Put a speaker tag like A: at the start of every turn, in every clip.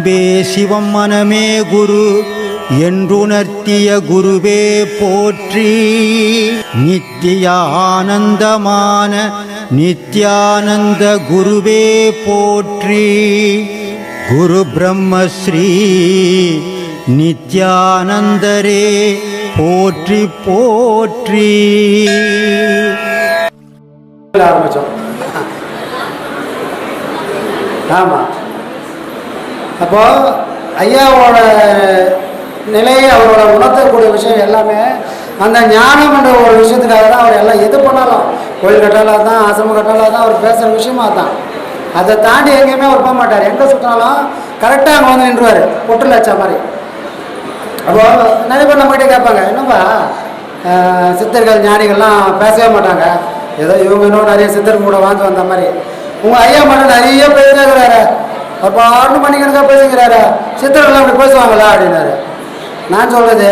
A: அன்பே சிவம் மனமே குரு என்றுணர்த்திய குருவே போற்றி. நித்திய ஆனந்தமான நித்யானந்த குருவே போற்றி. குரு பிரம்மஸ்ரீ நித்யானந்தரே போற்றி போற்றி.
B: ஆரம்பிச்சோம். ஆமாம் அப்போ ஐயாவோட நிலையை அவரோட உணர்த்தக்கூடிய விஷயம் எல்லாமே அந்த ஞானம் என்ற ஒரு விஷயத்துக்காக தான் அவர் எல்லாம் எது பண்ணாலும் கோயில் கட்டாலாக தான் ஆசிரமம் கட்டாலாக தான் அவர் பேசுகிற விஷயமா தான். அதை தாண்டி எங்கேயுமே அவர் போக மாட்டார். எங்கே சுற்றினாலும் கரெக்டாக அங்கே வந்து நின்றுவார். பொட்டில் வச்ச மாதிரி. அப்போ நிறைய பேர் நம்மகிட்ட கேட்பாங்க என்னப்பா சித்தர்கள் ஞானிகள்லாம் பேசவே மாட்டாங்க. ஏதோ இவங்க இன்னும் நிறைய சித்தர் கூட வாழ்ந்து வந்த மாதிரி. உங்கள் ஐயா மட்டும் நிறைய பேசுகிறாரு அவர் பாட்டு மணிக்கணக்காக பேசுகிறாரு சித்தர்கள்லாம் அப்படி பேசுவாங்களா அப்படின்னாரு. நான் சொல்கிறது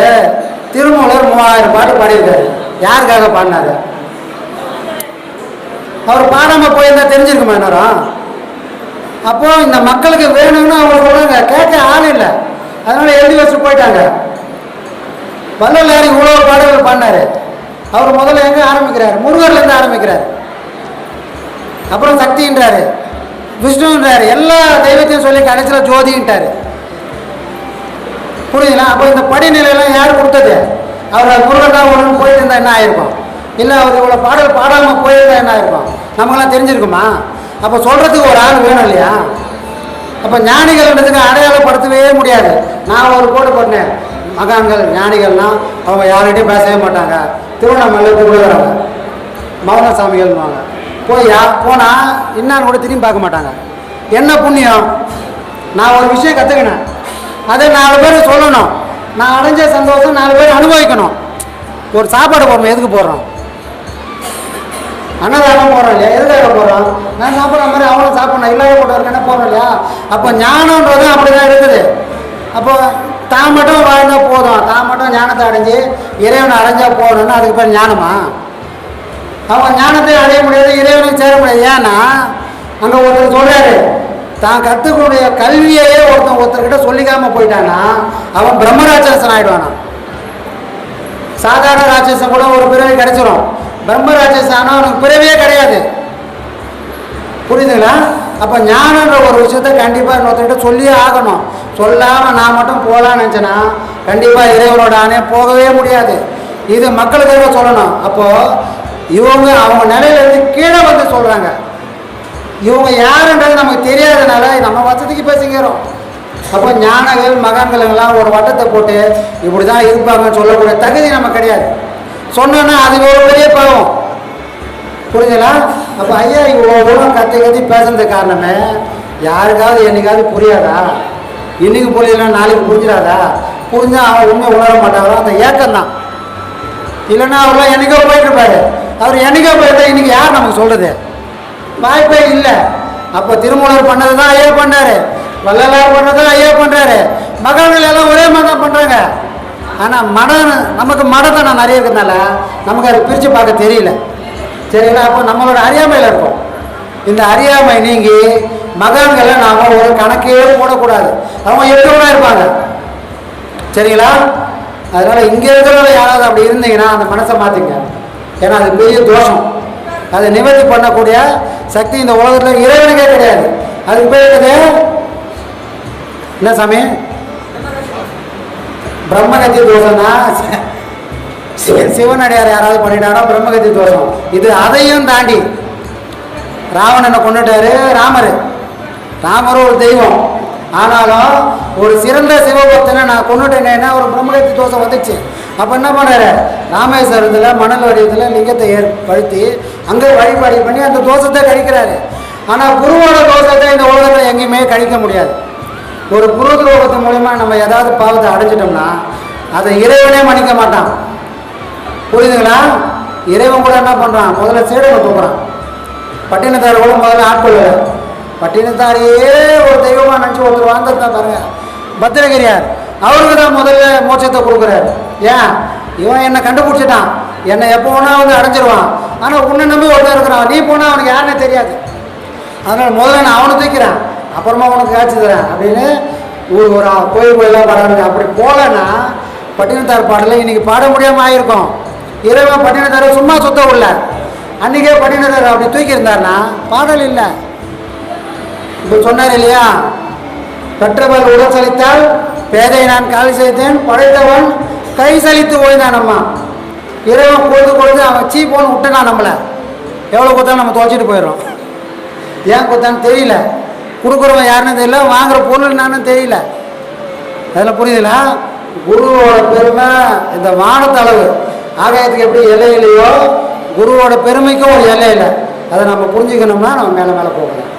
B: திருமூலர் மூவாயிரம் பாட்டு பாடியிருக்காரு. யாருக்காக பாடினாரு? அவர் பாடாமல் போயிருந்தா தெரிஞ்சிருக்குமா நேரம் அப்போ இந்த மக்களுக்கு வேணும்னு அவங்க சொல்றாங்க கேட்க ஆள் இல்லை. அதனால எழுதி வச்சுட்டு போயிட்டாங்க. வள்ளலாரி இவ்வளோ பாடல்கள் பாடினாரு. அவர் முதல்ல எங்க ஆரம்பிக்கிறார்? முருகர்லேருந்து ஆரம்பிக்கிறார். அப்புறம் சக்தின்றாரு. விஷ்ணுன்றார் எல்லா தெய்வத்தையும் சொல்லி கடைசியில் ஜோதின்ட்டார். புரியுதுங்களா? அப்போ இந்த படிநிலையெல்லாம் யார் கொடுத்தது? அவர் முருகன் தான் ஒன்று போயிட்டு என்ன ஆயிருக்கும்? இல்லை அவர் இவ்வளோ பாடல் பாடாமல் போயிருந்தா என்ன ஆயிருக்கும்? நமக்கெல்லாம் தெரிஞ்சிருக்குமா? அப்போ சொல்கிறதுக்கு ஒரு ஆள் வேணும் இல்லையா? அப்போ ஞானிகள்ன்றதுக்கு அடையாளப்படுத்தவே முடியாது. நான் ஒரு கோடு போட்டேன். மகான்கள் ஞானிகள்னா அவங்க யார்கிட்டையும் பேசவே மாட்டாங்க. திருவண்ணாமலை திருவிழாங்க மௌன சாமிகள்வாங்க போய் போனால் என்னான்னு கூட திரும்பி பார்க்க மாட்டாங்க. என்ன புண்ணியம்? நான் ஒரு விஷயம் கற்றுக்கினேன் அதை நாலு பேர் சொல்லணும். நான் அடைஞ்ச சந்தோஷம் நாலு பேர் அனுபவிக்கணும். ஒரு சாப்பாடு போடுறோம் எதுக்கு போடுறோம்? அன்னதானம் போடுறோம் இல்லையா? எதுக்காக போடுறோம்? நான் சாப்பிட்ற மாதிரி அவனும் சாப்பிடணும். இல்லாத போட்டவருக்கான போடுறோம் இல்லையா? அப்போ ஞானன்றது அப்படி தான் இருக்குது. அப்போ தான் மட்டும் வாழ்ந்தால் போதும். தான் மட்டும் ஞானத்தை அடைஞ்சு இறைவனை அடைஞ்சால் போகணும்னு அதுக்கு பேர் ஞானமா? அவன் ஞானத்தை அடைய முடியாது இறைவனுக்கு சேர முடியாது. ஏன்னா அங்கே ஒருத்தர் சொல்கிறாரு தான் கற்றுக்கூடிய கல்வியையே ஒருத்தன் ஒருத்தர்கிட்ட சொல்லிக்காமல் போயிட்டான்னா அவன் பிரம்மராட்சசன் ஆகிடுவானான் சாதாரண ராட்சசன் கூட ஒரு பிறவி கிடைச்சிரும். பிரம்ம ராட்சசன் ஆனால் அவனுக்கு பிறவியே கிடையாது. புரியுதுங்களா? அப்போ ஞானன்ற ஒரு விஷயத்த கண்டிப்பாக இன்னொருத்தர்கிட்ட சொல்லியே ஆகணும். சொல்லாமல் நான் மட்டும் போகலான்னு நினச்சேன்னா கண்டிப்பாக இறைவனோட ஆணை போகவே முடியாது. இது மக்களுக்காக சொல்லணும். அப்போது இவங்க அவங்க நிலையிலேருந்து கீழே வந்து சொல்கிறாங்க இவங்க யாருன்றது நமக்கு தெரியாதனால நம்ம வசதிக்கு பேசிக்கிறோம். அப்போ ஞானங்கள் மகான்களுங்கெல்லாம் ஒரு வட்டத்தை போட்டு இப்படி தான் இருப்பாங்கன்னு சொல்லக்கூடிய தகுதி நமக்கு கிடையாது. சொன்னோன்னா அது ஒரு பெரிய பாவம் புரிஞ்சலா அப்போ ஐயா இவ்வளோ தூரம் கத்தி கத்தி பேசுறது காரணமே யாருக்காவது என்னைக்காவது புரியாதா? இன்னைக்கு புரியலாம் நாளைக்கு புரிஞ்சிடாதா? புரிஞ்சால் அவன் உண்மை உணர மாட்டாங்களோ அந்த ஏக்கம் தான் இல்லைன்னா அவர்லாம் என்னைக்கோ போயிட்டு இருப்பாரு. அவர் என்னைக்கோ போயிருந்தா இன்னைக்கு யார் நமக்கு சொல்றது? வாய்ப்பே இல்லை. அப்போ திருமூலர் பண்ணது தான் ஐயா பண்ணாரு. வள்ளலார் பண்ணது தான் ஐயா பண்ணுறாரு மகன்கள் எல்லாம் ஒரே மாதிரி தான் பண்ணுறாங்க ஆனால் மடம் நமக்கு மடத்தனம் நிறைய இருக்கிறதுனால நமக்கு அதை பிரித்து பார்க்க தெரியல. சரிங்களா? அப்போ நம்மளோட அறியாமையில் இருக்கும். இந்த அறியாமை நீங்கி மகான்களை நாம் ஒரு கணக்கே போடக்கூடாது. அவங்க எப்படி இருப்பாங்க. சரிங்களா? அதனால் இங்கே இருக்கிறவங்க யாராவது அப்படி இருந்தீங்கன்னா அந்த மனசை மாற்றிங்க ஏன்னா அது பெரிய தோஷம். அதை நிவர்த்தி பண்ணக்கூடிய சக்தி இந்த உலகத்தில் இறைவனுக்கே கிடையாது. அதுக்கு பேர் என்ன சாமி? பிரம்மகத்தி தோஷம்னா சிவனடியார் யாராவது பண்ணிட்டாரோ பிரம்மகத்தி தோஷம். இது அதையும் தாண்டி ராவணனை கொண்டுட்டாரு? ராமர். ராமரும் ஒரு தெய்வம். ஆனாலும் ஒரு சிறந்த சிவபக்தனை நான் கொண்டுட்டேனேன்னா ஒரு பிரம்மகத்தி தோஷம் வந்துச்சு. அப்போ என்ன பண்ணாரு? ராமேஸ்வரத்தில் மணல் வடிவத்தில் லிங்கத்தை ஏற்படுத்தி அங்கே வழிபாடு பண்ணி அந்த தோஷத்தை கழிக்கிறாரு ஆனால் குருவோட தோஷத்தை இந்த உலகத்தில் எங்கேயுமே கழிக்க முடியாது. ஒரு குரு துரோகத்தின் மூலிமா நம்ம ஏதாவது பாவத்தை அடைஞ்சிட்டோம்னா அதை இறைவனே மன்னிக்க மாட்டான். புரியுதுங்களா? இறைவன் கூட என்ன பண்ணுறான் முதல்ல சேடனை தூக்குறான். பட்டினத்தார் கூட முதல்ல ஆட்கொள்ளல பட்டினத்தாரையே ஒரு தெய்வமாக நினச்சி ஒருத்தர் வாழ்ந்துருந்தா பாருங்கள் பத்திரகிரியார். அவருக்கு தான் முதல்ல மோட்சத்தை கொடுக்குறாரு. ஏன்? இவன் என்னை கண்டுபிடிச்சிட்டான். என்னை எப்போ வேணா வந்து அடைஞ்சிருவான். ஆனால் உன்னை நம்பி ஒருத்தன் இருக்கிறான். நீ போனால் அவனுக்கு யாருன்னே தெரியாது. அதனால் முதல்ல நான் அவனை தூக்கிறேன். அப்புறமா உனக்கு காய்ச்சி தரேன் அப்படின்னு ஊர் ஒரு கோயில் கோயிலாக பாடாங்க அப்படி போகலன்னா பட்டினத்தார் பாடல இன்றைக்கி பாட முடியாமல் ஆகிருக்கும் இறைவன் பட்டினத்தார் சும்மா சுத்த உள்ள அன்றைக்கே பட்டினத்தார் அப்படி தூக்கி பாடல் இல்லை. இப்போ சொன்னார் இல்லையா? பெற்றவர் உடல் சலித்தால் பேதை நான் காலி செய்தேன் படைத்தவன் கை சலித்து ஓய்ந்தானம்மா இறைவன் பொழுது பொழுது அவன் சீ போன்னு விட்டுனான் நம்மளை. எவ்வளோ கொடுத்தாலும் நம்ம துவைச்சிட்டு போயிடுறோம். ஏன் கொடுத்தான்னு தெரியல. கொடுக்குறவன் யாருன்னு தெரியல வாங்குற பொருள் என்னன்னு தெரியல. அதில் புரியுதுல? குருவோட பெருமை இந்த வானத்தளவு ஆகாயத்துக்கு எப்படி எல்லை இல்லையோ குருவோட பெருமைக்கும் ஒரு எல்லை இல்லை. அதை நம்ம புரிஞ்சுக்கணும்னா நம்ம மேலே மேலே போகணும்.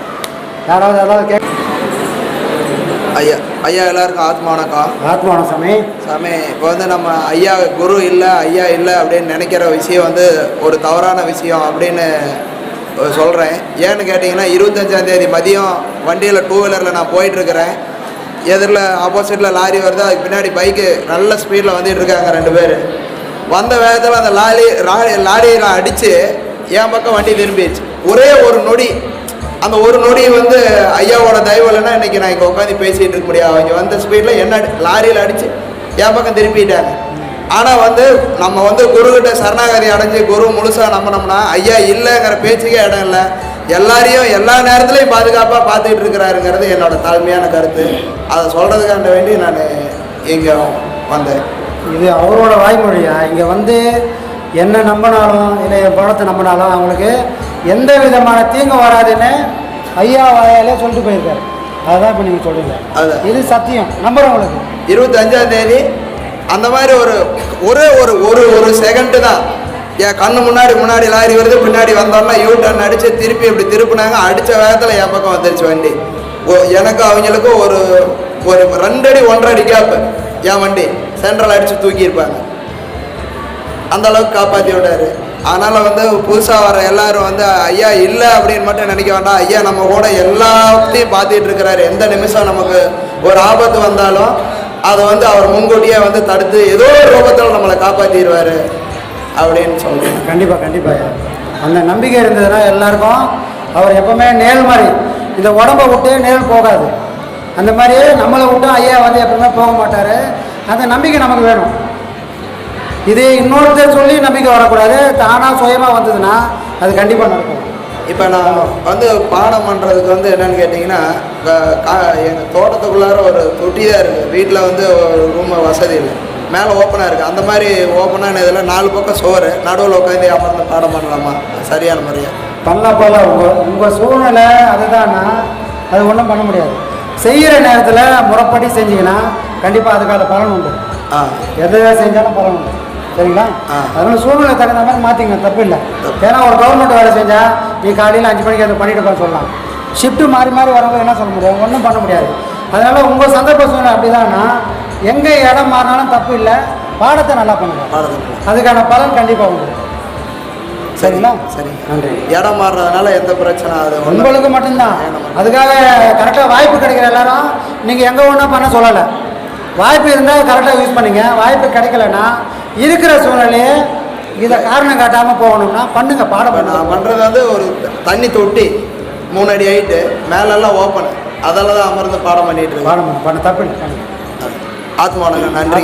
B: யாராவது ஏதாவது கேட்க
C: ஐயா ஐயா எல்லாருக்கும் ஆத்மா வணக்கம்.
B: ஆத்மான சாமி.
C: சாமி இப்போ வந்து நம்ம ஐயா குரு இல்லை ஐயா இல்லை அப்படின்னு நினைக்கிற விஷயம் வந்து ஒரு தவறான விஷயம் அப்படின்னு சொல்கிறேன் ஏன்னு கேட்டிங்கன்னா இருபத்தஞ்சாம் தேதி மதியம் வண்டியில் டூ வீலரில் நான் போயிட்டுருக்கிறேன் எதிரில் ஆப்போசிட்டில் லாரி வருது அதுக்கு பின்னாடி பைக்கு நல்ல ஸ்பீடில் வந்துட்டு இருக்காங்க ரெண்டு பேர். வந்த வேகத்தில் அந்த லாரி லாரி லாரியில் அடித்து என் பக்கம் வண்டி திரும்பிடுச்சு. ஒரே ஒரு நொடி அந்த ஒரு நொடி வந்து ஐயாவோட தயவு இல்லைன்னா இன்றைக்கி நான் இங்கே உட்காந்து பேசிகிட்டு இருக்க முடியாது. அவங்க வந்த ஸ்பீடில் என்ன லாரியில் அடித்து என் பக்கம் திருப்பிட்டாங்க. ஆனால் வந்து நம்ம வந்து குருக்கிட்ட சரணாகதி அடைஞ்சு குரு முழுசாக நம்பினோம்னா ஐயா இல்லைங்கிற பேச்சுக்கே இடம் இல்லை. எல்லாரையும் எல்லா நேரத்துலையும் பாதுகாப்பாக பார்த்துக்கிட்டு இருக்கிறாருங்கிறது என்னோட தாழ்மையான கருத்து. அதை சொல்கிறதுக்காண்ட வேண்டி நான் இங்கே வந்தேன்.
B: இது அவரோட வாய்மொழியா? இங்கே வந்து என்ன நம்பினாலும் இல்லை என் படத்தை நம்பினாலும் அவங்களுக்கு எந்த விதமான தீங்கு வராதுன்னு ஐயா வாயாலே சொல்லிட்டு போயிருக்காரு. அதுதான் இப்போ நீங்கள் சொல்லுங்க
C: அதான்.
B: இது சத்தியம். நம்புறவங்களுக்கு
C: இருபத்தஞ்சாம் தேதி அந்த மாதிரி ஒரு ஒரே ஒரு ஒரு ஒரு செகண்டு தான். என் கண்ணு முன்னாடி முன்னாடி லாரி வருது பின்னாடி வந்தோம்னா யூ டர்ன் அடித்து திருப்பி இப்படி திருப்பினாங்க அடித்த வேகத்தில் என் பக்கம் வந்துருச்சு வண்டி. எனக்கும் அவங்களுக்கும் ஒரு ஒரு ரெண்டடி ஒன்றரை அடி கேப்பு என் வண்டி. சென்ட்ரல் அடித்து தூக்கியிருப்பாங்க. அந்த அளவுக்கு காப்பாற்றி விட்டாரு அதனால் வந்து புதுசாக வர எல்லாரும் வந்து ஐயா இல்லை அப்படின்னு மட்டும் நினைக்க வேண்டாம். ஐயா நம்ம கூட எல்லாத்தையும் பார்த்துட்டு இருக்கிறாரு. எந்த நிமிஷம் நமக்கு ஒரு ஆபத்து வந்தாலும் அதை வந்து அவர் முன்கூட்டியே வந்து தடுத்து ஏதோ ஒரு ரூபத்தில் நம்மளை காப்பாற்றிடுவார் அப்படின்னு சொல்கிறேன்
B: கண்டிப்பாக கண்டிப்பாக அந்த நம்பிக்கை இருந்ததுன்னா எல்லாருக்கும் அவர் எப்பவுமே நேல் மாதிரி. இந்த உடம்பை விட்டு நேல் போகாது. அந்த மாதிரி நம்மளை விட்டும் ஐயா வந்து எப்பவுமே போக மாட்டார். அந்த நம்பிக்கை நமக்கு வேணும். இது இன்னொருத்தர் சொல்லி நம்பிக்கை வரக்கூடாது. தானாக சுயமாக வந்ததுன்னா அது கண்டிப்பாக நடக்கும்.
C: இப்போ நான் வந்து பாடம் பண்ணுறதுக்கு வந்து என்னன்னு கேட்டிங்கன்னா எங்கள் தோட்டத்துக்குள்ளார ஒரு தொட்டி தான் இருக்குது வீட்டில் வந்து ஒரு ரூம் வசதி இல்லை. மேலே ஓப்பனாக இருக்குது அந்த மாதிரி ஓப்பனான இதில் நாலு பக்கம் சோறு. நடுவில் உட்காந்து அமர்ந்து பாடம் பண்ணலாமா? சரியான முறையா.
B: பண்ணலாம் போல உங்கள் உங்கள் சூழ்நிலை அதுதான்னா அது ஒன்றும் பண்ண முடியாது. செய்கிற நேரத்தில் முறைப்படி செஞ்சீங்கன்னா கண்டிப்பாக அதுக்கான பலன் உண்டு.
C: ஆ.
B: எதை செஞ்சாலும் பலன் உண்டு. சரிங்களா. அதனால சூழ்நிலை தகுந்த மாதிரி மாற்றிங்க தப்பு இல்லை ஏன்னா ஒரு கவர்மெண்ட் வேலை செஞ்சால் நீ காலையில் அஞ்சு மணிக்கு அதை பண்ணிட்டு சொல்லலாம். ஷிஃப்ட்டு மாறி மாறி வரவங்க என்ன சொல்ல முடியும் ஒன்றும் பண்ண முடியாது. அதனால் உங்கள் சந்தர்ப்ப சூழ்நிலை அப்படிதான்னா எங்கே இடம் மாறினாலும் தப்பு இல்லை. பாடத்தை நல்லா பண்ணுங்க. அதுக்கான பலன் கண்டிப்பாக உண்டு. சரிங்களா?
C: சரி.
B: நன்றி.
C: இடம் மாறுறதுனால எந்த பிரச்சனை அது
B: உங்களுக்கு மட்டும்தான். அதுக்காக கரெக்டாக வாய்ப்பு கிடைக்கிற எல்லாரும் நீங்கள் எங்கே ஒன்றும் பண்ண சொல்லலை. வாய்ப்பு இருந்தால் கரெக்டாக யூஸ் பண்ணுங்க. வாய்ப்பு கிடைக்கலன்னா இருக்கிற சூழ்நிலையே இதை காரணம் காட்டாமல் போகணும்னா பண்ணுங்க பாடம்
C: நான் பண்ணுறது வந்து ஒரு தண்ணி தொட்டி மூணு அடி ஹைட்டு மேலெல்லாம் ஓப்பன் அதில் தான் அமர்ந்து பாடம் பண்ணிட்டு இருக்கேன்.
B: பாடம் பண்ணு தப்பு
C: ஆத்மாவனுக்கு நன்றி.